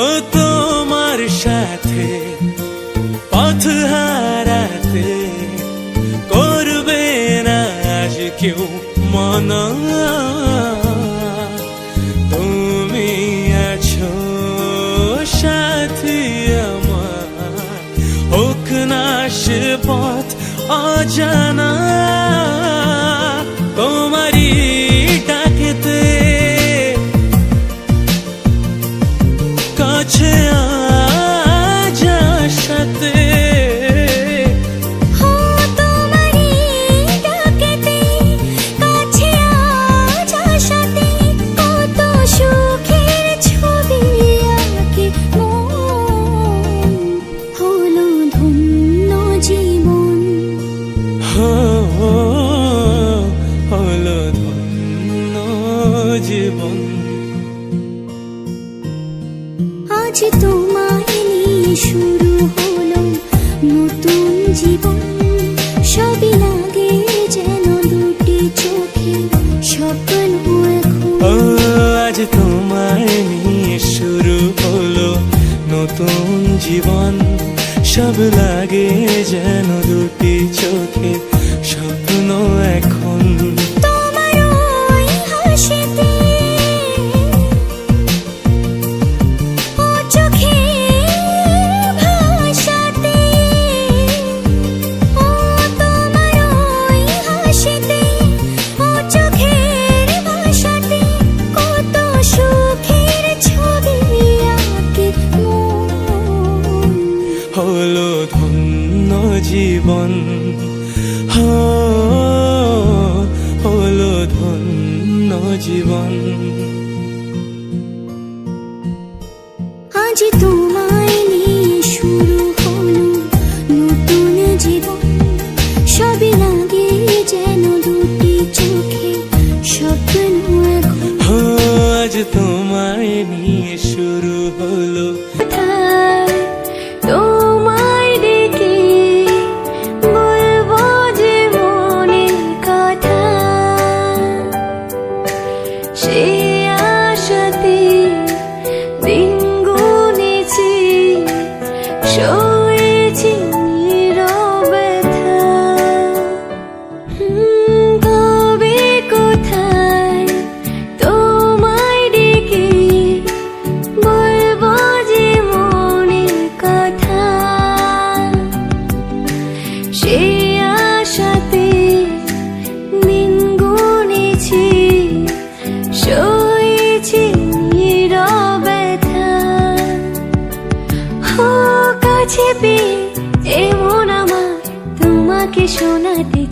ও তোমার সাথে পথ হারাতে করবে না আজ কেউ সে পথ অজানা। জীবন। আজ তোমায় নিয়ে শুরু হলো নতুন জীবন। সবই লাগে যেন দুটি চোখে স্বপ্ন আজ তোমায় নিয়ে শুরু হলো নতুন জীবন। সব লাগে যেন দুটি চোখে জীবন। হলো ধন্য জীবন। আজ তোমায়